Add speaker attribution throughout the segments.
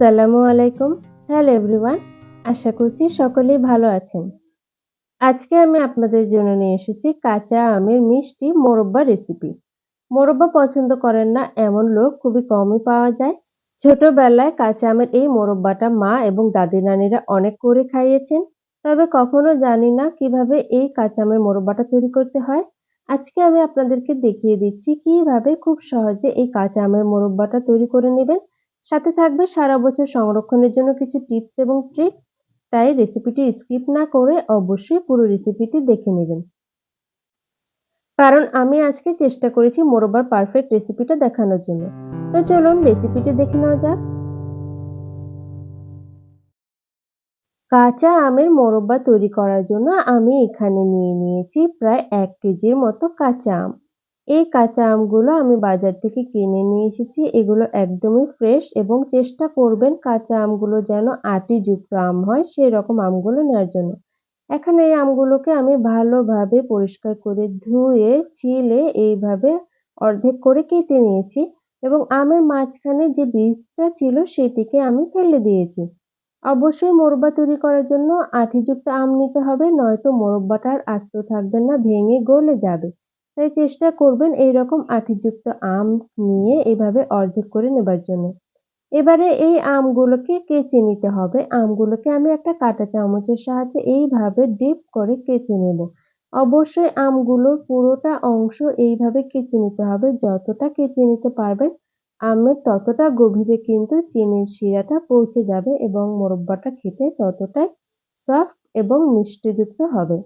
Speaker 1: আসসালামু আলাইকুম। Hello everyone আশা করছি সকলেই ভালো আছেন। আজকে আমি আপনাদের জন্য নিয়ে এসেছি কাঁচা আমের মিষ্টি মোরব্বা রেসিপি মোরব্বা পছন্দ করেন না এমন লোক খুবই কমই পাওয়া যায়। ছোটবেলায় কাঁচা আমের এই মোরব্বাটা মা এবং দাদি নানিরা অনেক করে খাইয়েছেন। তবে কখনো জানি না কীভাবে এই কাঁচা আমের মোরব্বাটা তৈরি করতে হয়। আজকে আমি আপনাদেরকে দেখিয়ে দিচ্ছি কীভাবে খুব সহজে এই কাঁচা আমের মোরব্বাটা তৈরি করে নেবেন। সাথে থাকবে সারা বছর সংরক্ষণের জন্য কিছু টিপস এবং ট্রিক্স। তাই রেসিপিটি স্কিপ না করে অবশ্যই পুরো রেসিপিটি দেখে নেবেন। কারণ আমি আজকে চেষ্টা করেছি মোরব্বার পারফেক্ট রেসিপিটা দেখানোর জন্য। তো চলুন রেসিপিটি দেখে নেওয়া যাক। কাঁচা আমের মোরব্বা তৈরি করার জন্য আমি এখানে নিয়ে নিয়েছি প্রায় এক কেজির মতো কাঁচা আম। এই কাঁচা আমগুলো আমি বাজার থেকে কিনে নিয়ে এসেছি। এগুলো একদমই ফ্রেশ এবং চেষ্টা করবেন কাঁচা আমগুলো যেন আটিযুক্ত আম হয় সেই রকম আমগুলো নেওয়ার জন্য। এখন এই আমগুলোকে আমি ভালোভাবে পরিষ্কার করে ধুয়ে, ছিলে এইভাবে অর্ধেক করে কেটে নিয়েছি এবং আমের মাঝখানে যে বীজটা ছিল সেটিকে আমি ফেলে দিয়েছি। অবশ্যই মোরব্বা তৈরি করার জন্য আঠিযুক্ত আম নিতে হবে, নয়তো মোরব্বাটা আর আস্ত থাকবে না, ভেঙে গলে যাবে। তাই চেষ্টা করবেন এই রকম আঠিযুক্ত আম নিয়ে এভাবে অর্ধেক করে নেবার জন্য। এবারে এই আমগুলোকে কেচে নিতে হবে। আমগুলোকে আমি একটা কাঁটা চামচের সাহায্যে এইভাবে ডিপ করে কেচে নেব। অবশ্যই আমগুলোর পুরোটা অংশ এইভাবে কেচে নিতে হবে। যতটা কেচে নিতে পারবেন আমের ততটা গভীরে কিন্তু চিনির শিরাটা পৌঁছে যাবে এবং মোরব্বাটা খেতে ততটাই সফট এবং মিষ্টিযুক্ত হবে।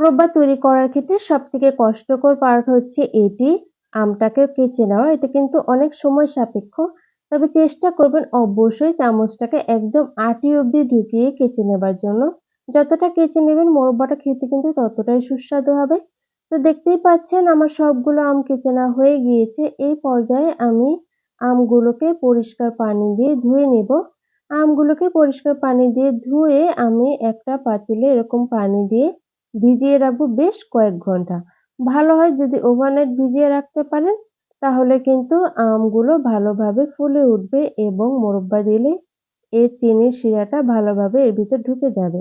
Speaker 1: মুরব্বা তৈরি করার ক্ষেত্রে সব থেকে কষ্টকর পার্ট হচ্ছে এটি। আমটাকে কেচে নেওয়া। এটা কিন্তু অনেক সময় সাপেক্ষ। তবে চেষ্টা করবেন অবশ্যই চামচটাকে একদম আটি অবধি ঢুকিয়ে কেচে নেবার জন্য। যতটা কেচে নেবেন মোরব্বাটা খেতে কিন্তু ততটাই সুস্বাদু হবে। তো দেখতেই পাচ্ছেন আমার সবগুলো আম কেচে নেওয়া হয়ে গিয়েছে। এই পর্যায়ে আমি আমগুলোকে পরিষ্কার পানি দিয়ে ধুয়ে নেব। আমগুলোকে পরিষ্কার পানি দিয়ে ধুয়ে আমি একটা পাতিলে এরকম পানি দিয়ে ভিজিয়ে রাখব বেশ কয়েক ঘণ্টা। ভালো হয় যদি ওভারনাইট ভিজিয়ে রাখতে পারেন, তাহলে কিন্তু আমগুলো ভালোভাবে ফুলে উঠবে এবং মোরব্বা দিলে এর চিনির শিরাটা ভালোভাবে এর ভিতর ঢুকে যাবে।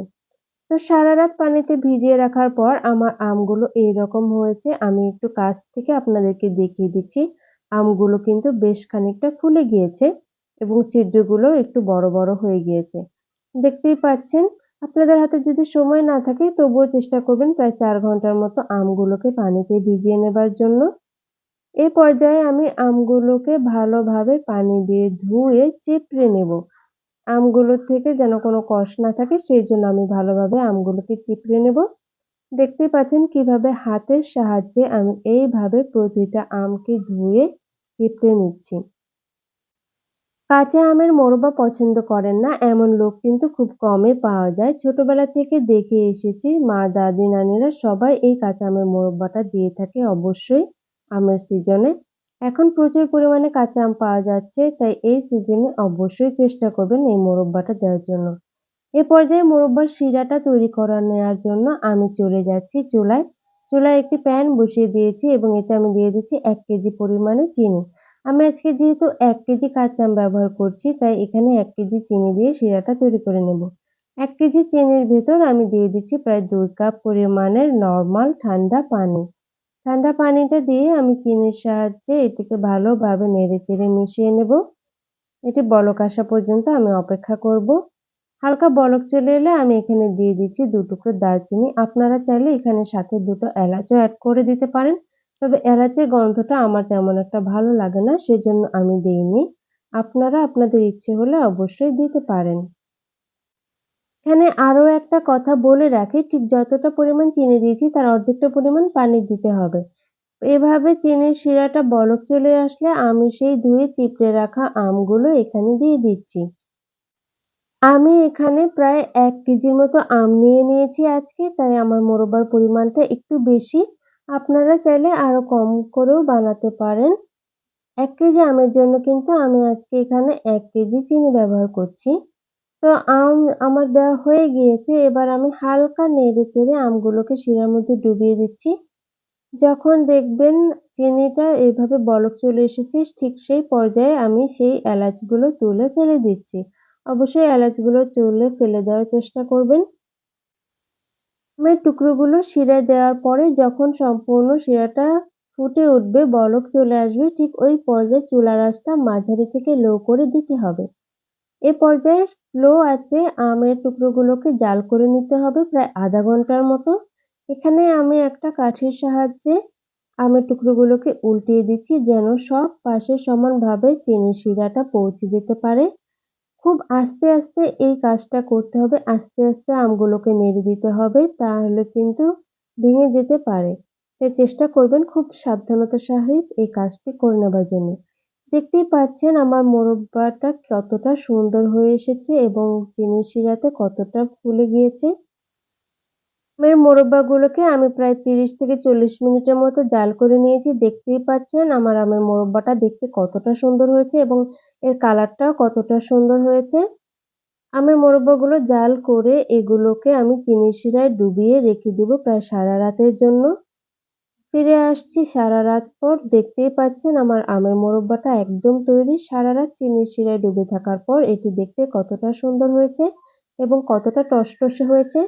Speaker 1: তো সারা রাত পানিতে ভিজিয়ে রাখার পর আমার আমগুলো এইরকম হয়েছে, আমি একটু কাছ থেকে আপনাদেরকে দেখিয়ে দিচ্ছি। আমগুলো কিন্তু বেশ খানিকটা ফুলে গিয়েছে এবং ছিদ্রগুলো একটু বড় বড় হয়ে গিয়েছে। দেখতেই পাচ্ছেন আপনাদের হাতে যদি সময় না থাকে, তবুও চেষ্টা করবেন প্রায় চার ঘণ্টার মতো আমগুলোকে পানিতে ভিজিয়ে নেবার জন্য। এই পর্যায়ে আমি আমগুলোকে ভালোভাবে পানি দিয়ে ধুয়ে চিপড়ে নেব। আমগুলোর থেকে যেন কোনো কষ না থাকে, সেই জন্য আমি ভালোভাবে আমগুলোকে চিপড়ে নেব। দেখতে পাচ্ছেন কীভাবে হাতের সাহায্যে আমি এইভাবে প্রতিটা আমকে ধুয়ে চিপড়ে নিচ্ছি। কাঁচা আমের মোরব্বা পছন্দ করেন না, এমন লোক কিন্তু খুব কমই পাওয়া যায়। ছোটবেলা থেকে দেখে এসেছি, মা, দাদি, নানিরা সবাই এই কাঁচা আমের মোরব্বাটা দিয়ে থাকে অবশ্যই আমের সিজনে। এখন প্রচুর পরিমাণে কাঁচা আম পাওয়া যাচ্ছে, তাই এই সিজনে অবশ্যই চেষ্টা করবেন এই মোরব্বাটা দেওয়ার জন্য। এ পর্যায়ে মোরব্বার শিরাটা তৈরি করা নেওয়ার জন্য আমি চলে যাচ্ছি চুলায়। চুলায় একটি প্যান বসিয়ে দিয়েছি এবং এতে আমি দিয়ে দিচ্ছি এক কেজি পরিমাণে চিনি। আমি আজকে যেহেতু এক কেজি কাঁচা আম ব্যবহার করছি, তাই এখানে এক কেজি চিনি দিয়ে শিরাটা তৈরি করে নেব। এক কেজি চিনির ভেতর আমি দিয়ে দিচ্ছি প্রায় দুই কাপ পরিমাণের নর্মাল ঠান্ডা পানি। ঠান্ডা পানিটা দিয়ে আমি চিনির সাহায্যে এটিকে ভালোভাবে নেড়ে চেড়ে মিশিয়ে নেব। এটি বলক আসা পর্যন্ত আমি অপেক্ষা করব। হালকা বলক চলে এলে আমি এখানে দিয়ে দিচ্ছি দু টুকরো দারচিনি। আপনারা চাইলে এখানে সাথে দুটো এলাচও অ্যাড করে দিতে পারেন। তবে এলাচের গন্ধটা আমার তেমন একটা ভালো লাগে না, সেজন্য আমি দিইনি। আপনারা আপনাদের ইচ্ছে হলে অবশ্যই দিতে পারেন। এখানে আরও একটা কথা বলে রাখি, ঠিক যতটা পরিমাণ চিনি দিয়েছি তার অর্ধেকটা পরিমাণ পানি দিতে হবে। এভাবে চিনির শিরাটা বলক চলে আসলে আমি সেই ধুয়ে চিপড়ে রাখা আমগুলো এখানে দিয়ে দিচ্ছি। আমি এখানে প্রায় এক কেজির মতো আম নিয়ে নিয়েছি আজকে, তাই আমার মোরব্বার পরিমাণটা একটু বেশি। আপনারা চাইলে আরও কম করেও বানাতে পারেন এক কেজি আমের জন্য কিন্তু আমি আজকে এখানে এক কেজি চিনি ব্যবহার করছি তো আম আমার দেওয়া হয়ে গিয়েছে, এবার আমি হালকা নেড়ে চেড়ে আমগুলোকে শিরার মধ্যে ডুবিয়ে দিচ্ছি যখন দেখবেন চিনিটা এভাবে বলক চলে এসেছে, ঠিক সেই পর্যায়ে আমি সেই এলাচগুলো তুলে ফেলে দিচ্ছি। অবশ্যই এলাচগুলো তুলে ফেলে দেওয়ার চেষ্টা করবেন। আমের টুকরোগুলো শিরায় দেওয়ার পরে যখন সম্পূর্ণ শিরাটা ফুটে উঠবে, বলক চলে আসবে ঠিক ওই পর্যায়ে চুলার আঁচটা মাঝারি থেকে লো করে দিতে হবে। এ পর্যায়ে লো আছে আমের টুকরোগুলোকে জাল করে নিতে হবে প্রায় আধা ঘণ্টার মতো। এখানে আমি একটা কাঠির সাহায্যে আমের টুকরোগুলোকে উল্টিয়ে দিচ্ছি যেন সব পাশে সমানভাবে চিনির শিরাটা পৌঁছে যেতে পারে। খুব আস্তে আস্তে এই কাজটা করতে হবে। আস্তে আস্তে আমগুলোকে নেড়ে দিতে হবে তাহলে কিন্তু ভেঙে যেতে পারে। তাই চেষ্টা করবেন খুব সাবধানতার সহিত এই কাজটি করে নেবার জন্য। দেখতেই পাচ্ছেন আমার মোরব্বাটা কতটা সুন্দর হয়ে এসেছে এবং চিনির শিরাতে কতটা ফুলে গিয়েছে। আমের মোরব্বাগুলোকে আমি প্রায় তিরিশ থেকে চল্লিশ মিনিটের মতো জাল করে নিয়েছি। দেখতেই পাচ্ছেন আমার আমের মোরব্বাটা দেখতে কতটা সুন্দর হয়েছে এবং এর কালারটাও কতটা সুন্দর হয়েছে। আমের মোরব্বাগুলো জাল করে এগুলোকে আমি চিনির শিরায় ডুবিয়ে রেখে দিব প্রায় সারা রাতের জন্য। ফিরে আসছি সারা রাত পর দেখতেই পাচ্ছেন আমার আমের মোরব্বাটা একদম তৈরি। সারা রাত চিনির শিরায় ডুবে থাকার পর এটি দেখতে কতটা সুন্দর হয়েছে এবং কতটা টসটসে হয়েছে।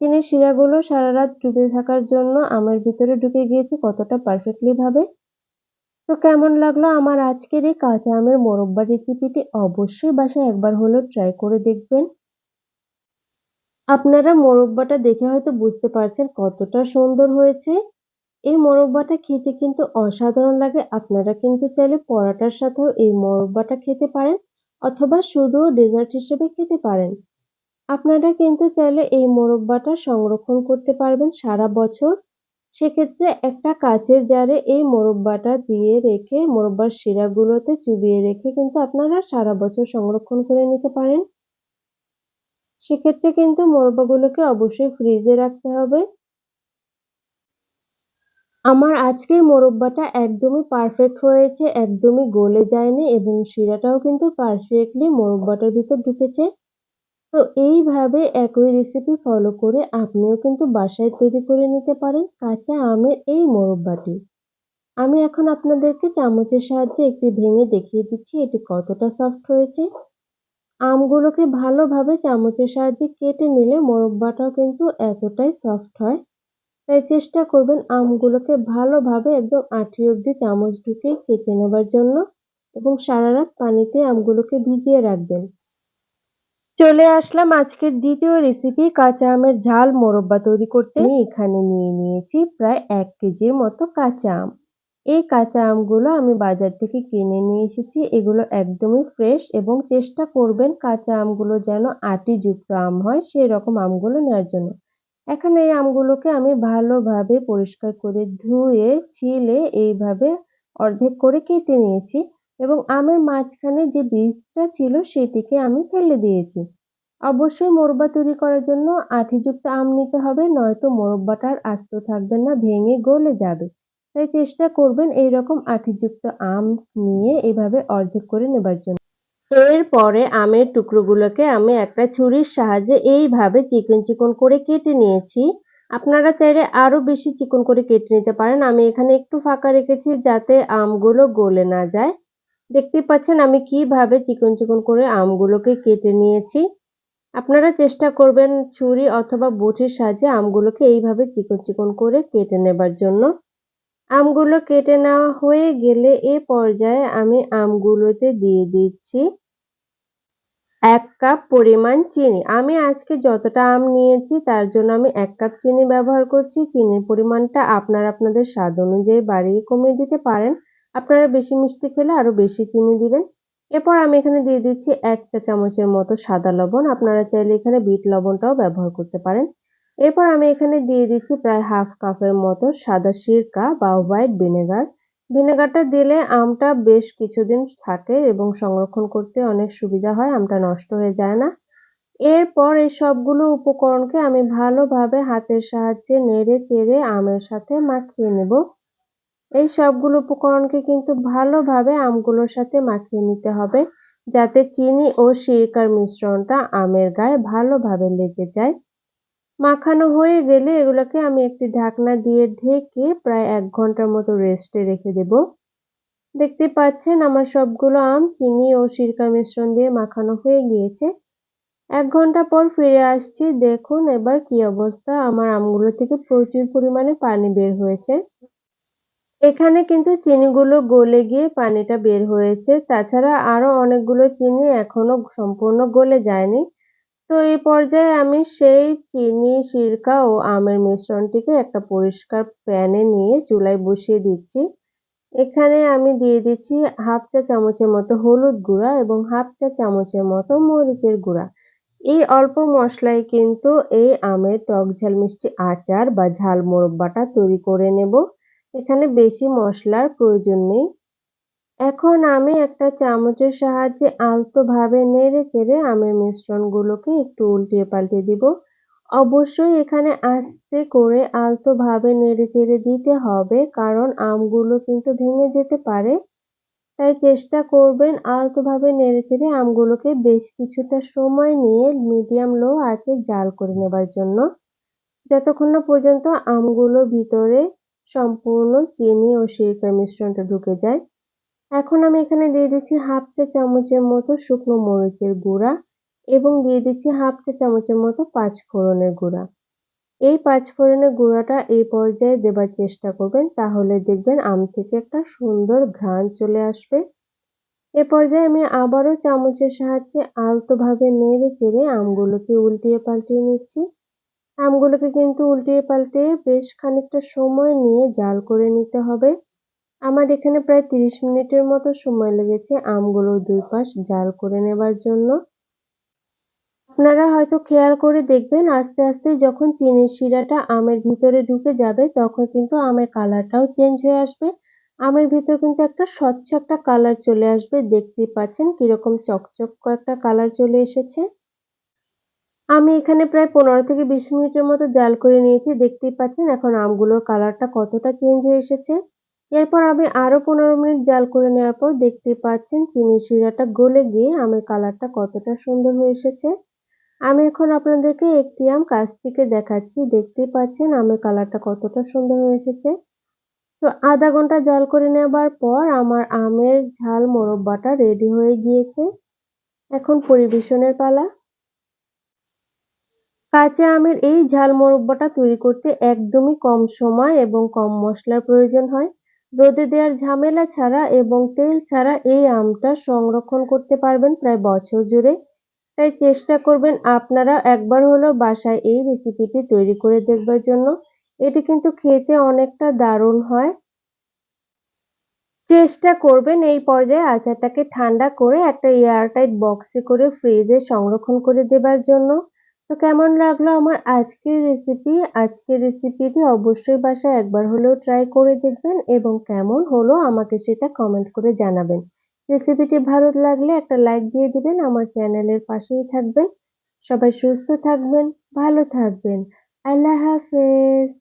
Speaker 1: চিনির শিরাগুলো সারা রাত ডুবে থাকার জন্য আমের ভিতরে ঢুকে গিয়েছে কতটা পারফেক্টলি ভাবে? তো কেমন লাগল আমার আজকের এই কাঁচা আমের মোরব্বা রেসিপিটি অবশ্যই বাসায় একবার হলেও ট্রাই করে দেখবেন। আপনারা মোরব্বাটা দেখে হয়তো বুঝতে পারছেন কতটা সুন্দর হয়েছে। এই মোরব্বাটা খেতে কিন্তু অসাধারণ লাগে। আপনারা কিন্তু চাইলে পরাটার সাথেও এই মোরব্বাটা খেতে পারেন অথবা শুধু ডেজার্ট হিসেবে খেতে পারেন। আপনারা কিন্তু চাইলে এই মোরব্বাটা সংরক্ষণ করতে পারবেন সারা বছর। সেক্ষেত্রে একটা কাচের জারে এই মোরব্বাটা দিয়ে রেখে, মোরব্বার শিরাগুলোতে চুবিয়ে রেখে কিন্তু আপনারা সারা বছর সংরক্ষণ করে নিতে পারেন। সেক্ষেত্রে কিন্তু মোরব্বাগুলোকে অবশ্যই ফ্রিজে রাখতে হবে। আমার আজকের মোরব্বাটা একদমই পারফেক্ট হয়েছে, একদমই গলে যায়নি এবং শিরাটাও কিন্তু পারফেক্টলি মোরব্বাটার ভিতর ঢুকেছে। তো এইভাবে একই রেসিপি ফলো করে আপনিও কিন্তু বাসায় তৈরি করে নিতে পারেন কাঁচা আমের এই মোরব্বাটি। আমি এখন আপনাদেরকে চামচের সাহায্যে একটি ভেঙে দেখিয়ে দিচ্ছি এটি কতটা সফট হয়েছে। আমগুলোকে ভালোভাবে চামচের সাহায্যে কেটে নিলে মোরব্বাটাও কিন্তু এতটাই সফট হয়। তাই চেষ্টা করবেন আমগুলোকে ভালোভাবে একদম আঠি অবধি চামচ ঢুকে কেটে নেবার জন্য এবং সারা রাত পানিতে আমগুলোকে ভিজিয়ে রাখবেন। চলে আসলাম আজকের দ্বিতীয় রেসিপি কাঁচা আমের ঝাল মোরব্বা তৈরি করতে। আমি এখানে নিয়ে নিয়েছি প্রায় এক কেজির মতো কাঁচা আম। এই কাঁচা আমগুলো আমি বাজার থেকে কিনে নিয়ে এসেছি। এগুলো একদমই ফ্রেশ এবং চেষ্টা করবেন কাঁচা আমগুলো যেন আটিযুক্ত আম হয় সেই রকম আমগুলো নেওয়ার জন্য। এখন এই আমগুলোকে আমি ভালোভাবে পরিষ্কার করে ধুয়ে, ছিলে এইভাবে অর্ধেক করে কেটে নিয়েছি। এবং আমের মাঝখানে যে বীজটা ছিল সেটিকে আমি ফেলে দিয়েছি। অবশ্যই মোরব্বা তৈরি করার জন্য আঠিযুক্ত আম নিতে হবে, নয়তো মোরব্বাটার আস্ত থাকবে না, ভেঙে গলে যাবে। তাই চেষ্টা করবেন এইরকম আঠিযুক্ত আম নিয়ে এভাবে অর্ধেক করে নেবার জন্য। এরপরে আমের টুকরোগুলোকে আমি একটা ছুরির সাহায্যে এইভাবে চিকন চিকন করে কেটে নিয়েছি। আপনারা চাইলে আরও বেশি চিকন করে কেটে নিতে পারেন। আমি এখানে একটু ফাঁকা রেখেছি যাতে আমগুলো গলে না যায়। দেখতে পাচ্ছেন আমি কীভাবে চিকন চিকন করে আমগুলোকে কেটে নিয়েছি। আপনারা চেষ্টা করবেন ছুরি অথবা বটির সাহায্যে আমগুলোকে এইভাবে চিকন চিকন করে কেটে নেবার জন্য। আমগুলো কেটে নেওয়া হয়ে গেলে এ পর্যায়ে আমি আমগুলোতে দিয়ে দিচ্ছি এক কাপ পরিমাণ চিনি। আমি আজকে যতটা আম নিয়েছি তার জন্য আমি এক কাপ চিনি ব্যবহার করছি। চিনির পরিমাণটা আপনারা আপনাদের স্বাদ অনুযায়ী বাড়িয়ে কমিয়ে দিতে পারেন। আপনারা বেশি মিষ্টি খেলে আরও বেশি চিনি দিবেন। এরপর আমি এখানে দিয়ে দিচ্ছি এক চা চামচের মতো সাদা লবণ। আপনারা চাইলে এখানে বিট লবণটাও ব্যবহার করতে পারেন। এরপর আমি এখানে দিয়ে দিচ্ছি প্রায় হাফ কাপের মতো সাদা সিরকা বা হোয়াইট ভিনেগার। ভিনেগারটা দিলে আমটা বেশ কিছুদিন থাকে এবং সংরক্ষণ করতে অনেক সুবিধা হয়, আমটা নষ্ট হয়ে যায় না। এরপর এই সবগুলো উপকরণকে আমি ভালোভাবে হাতের সাহায্যে নেড়ে চেড়ে আমের সাথে মাখিয়ে নেব। এই সবগুলো উপকরণকে কিন্তু ভালোভাবে আমগুলোর সাথে মাখিয়ে নিতে হবে, যাতে চিনি ও সিরকার মিশ্রণটা আমের গায়ে ভালোভাবে লেগে যায় মাখানো হয়ে গেলে এগুলোকে আমি একটি ঢাকনা দিয়ে ঢেকে প্রায় এক ঘণ্টার মতো রেস্টে রেখে দেব। দেখতে পাচ্ছেন আমার সবগুলো আম চিনি ও সিরকা মিশ্রণ দিয়ে মাখানো হয়ে গিয়েছে। এক ঘণ্টা পর ফিরে আসছি, দেখুন এবার কি অবস্থা আমার আমগুলো থেকে প্রচুর পরিমাণে পানি বের হয়েছে। এখানে কিন্তু চিনিগুলো গলে গিয়ে পানিটা বের হয়েছে তাছাড়া আরও অনেকগুলো চিনি এখনও সম্পূর্ণ গলে যায়নি। তো এই পর্যায়ে আমি সেই চিনি, সিরকা ও আমের মিশ্রণটিকে একটা পরিষ্কার প্যানে নিয়ে চুলায় বসিয়ে দিচ্ছি। এখানে আমি দিয়ে দিচ্ছি হাফ চা চামচের মতো হলুদ গুঁড়া এবং হাফ চা চামচের মতো মরিচের গুঁড়া। এই অল্প মশলায় কিন্তু এই আমের টক ঝাল মিষ্টি আচার বা ঝাল মোরব্বাটা তৈরি করে নেব। এখানে বেশি মশলার প্রয়োজন নেই। এখন আমি একটা চামচের সাহায্যে আলতোভাবে নেড়ে চেড়ে আমের মিশ্রণগুলোকে একটু উল্টিয়ে পাল্টে দিব। অবশ্যই এখানে আস্তে করে আলতোভাবে নেড়ে চেড়ে দিতে হবে, কারণ আমগুলো কিন্তু ভেঙে যেতে পারে। তাই চেষ্টা করবেন আলতোভাবে নেড়ে চেড়ে আমগুলোকে বেশ কিছুটা সময় নিয়ে মিডিয়াম লো আঁচে জাল করে নেবার জন্য। যতক্ষণ না পর্যন্ত আমগুলো ভিতরে সম্পূর্ণ চিনি ও সিরকার মিশ্রণটা ঢুকে যায়। এখন আমি এখানে দিয়ে দিচ্ছি হাফ চা চামচের মতো শুকনো মরিচের গুঁড়া এবং দিয়ে দিচ্ছি হাফ চা চামচের মতো পাঁচ ফোড়নের গুঁড়া। এই পাঁচ ফোড়নের গুঁড়াটা এই পর্যায়ে দেবার চেষ্টা করবেন, তাহলে দেখবেন আম থেকে একটা সুন্দর ঘ্রাণ চলে আসবে। এ পর্যায়ে আমি আবারও চামচের সাহায্যে আলতোভাবে নেড়ে চেড়ে আমগুলোকে উল্টিয়ে পাল্টিয়ে নিচ্ছি। আমগুলোকে কিন্তু উল্টিয়ে পাল্টে বেশ খানিকটা সময় নিয়ে জাল করে নিতে হবে। আমার এখানে প্রায় ৩০ মিনিটের মতো সময় লেগেছে আমগুলোর দুই পাশ জাল করে নেবার জন্য। আপনারা হয়তো খেয়াল করে দেখবেন, আস্তে আস্তে যখন চিনির শিরাটা আমের ভিতরে ঢুকে যাবে, তখন কিন্তু আমের কালারটাও চেঞ্জ হয়ে আসবে। আমের ভিতর কিন্তু একটা স্বচ্ছ একটা কালার চলে আসবে দেখতেই পাচ্ছেন কীরকম চকচক একটা কালার চলে এসেছে। আমি এখানে প্রায় ১৫ থেকে ২০ মিনিটের মতো জাল করে নিয়েছি দেখতেই পাচ্ছেন এখন আমগুলোর কালারটা কতটা চেঞ্জ হয়ে এসেছে। এরপর আমি আরও ১৫ মিনিট জাল করে নেওয়ার পর দেখতে পাচ্ছেন চিনির শিরাটা গলে গিয়ে আমের কালারটা কতটা সুন্দর হয়ে এসেছে। আমি এখন আপনাদেরকে একটি আম কাছ থেকে দেখাচ্ছি দেখতেই পাচ্ছেন আমের কালারটা কতটা সুন্দর হয়ে এসেছে। তো আধা ঘণ্টা জাল করে নেবার পর আমার আমের ঝাল মোরব্বাটা রেডি হয়ে গিয়েছে। এখন পরিবেশনের পালা। কাঁচা আমের এই ঝাল মোরব্বাটা তৈরি করতে একদমই কম সময় এবং কম মশলার প্রয়োজন হয়। রোদে দেওয়ার ঝামেলা ছাড়া এবং তেল ছাড়া এই আমটা সংরক্ষণ করতে পারবেন প্রায় বছর জুড়ে। তাই চেষ্টা করবেন আপনারা একবার হলেও বাসায় এই রেসিপিটি তৈরি করে দেখবার জন্য। এটি কিন্তু খেতে অনেকটা দারুণ হয়। চেষ্টা করবেন এই পর্যায়ে আচারটাকে ঠান্ডা করে একটা এয়ারটাইট বক্সে করে ফ্রিজে সংরক্ষণ করে দেবার জন্য। তো কেমন লাগল আমার আজকের রেসিপি? আজকের রেসিপিটি অবশ্যই বাসায় একবার হলেও ট্রাই করে দেখবেন এবং কেমন হলো আমাকে সেটা কমেন্ট করে জানাবেন। রেসিপিটি ভালো লাগলে একটা লাইক দিয়ে দিবেন আমার চ্যানেলের পাশেই থাকবেন। সবাই সুস্থ থাকবেন, ভালো থাকবেন। আল্লাহ হাফেজ।